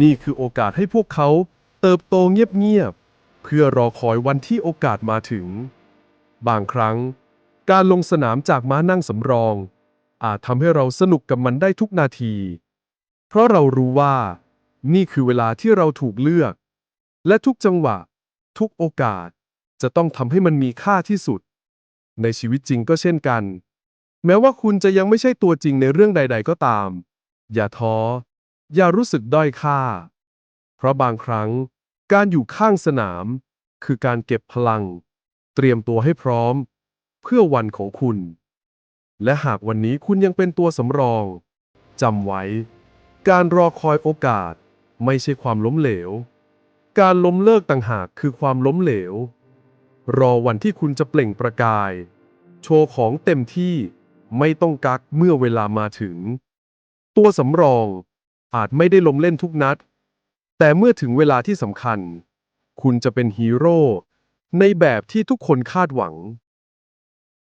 นี่คือโอกาสให้พวกเขาเติบโตเงียบๆ เพื่อรอคอยวันที่โอกาสมาถึง บางครั้ง การลงสนามจากม้านั่งสำรอง อาจทำให้เราสนุกกับมันได้ทุกนาที เพราะเรารู้ว่า นี่คือเวลาที่เราถูกเลือก และทุกจังหวะ ทุกโอกาส จะต้องทำให้มันมีค่าที่สุด ในชีวิตจริงก็เช่นกัน แม้ว่าคุณจะยังไม่ใช่ตัวจริงในเรื่องใด ๆ ก็ตาม อย่าท้อ อย่ารู้สึกด้อยค่า เพราะบางครั้ง การอยู่ข้างสนาม คือการเก็บพลัง เตรียมตัวให้พร้อม เพื่อวันของคุณ และหากวันนี้คุณยังเป็นตัวสำรองจำไว้ การรอคอยโอกาส ไม่ใช่ความล้มเหลว การล้มเลิกต่างหากคือความล้มเหลว รอวันที่คุณจะเปล่งประกาย โชว์ของเต็มที่ไม่ต้องกักเมื่อเวลามาถึง ตัวสำรอง อาจไม่ได้ลงเล่นทุกนัด แต่เมื่อถึงเวลาที่สำคัญ คุณจะเป็นฮีโร่ในแบบที่ทุกคนคาดหวัง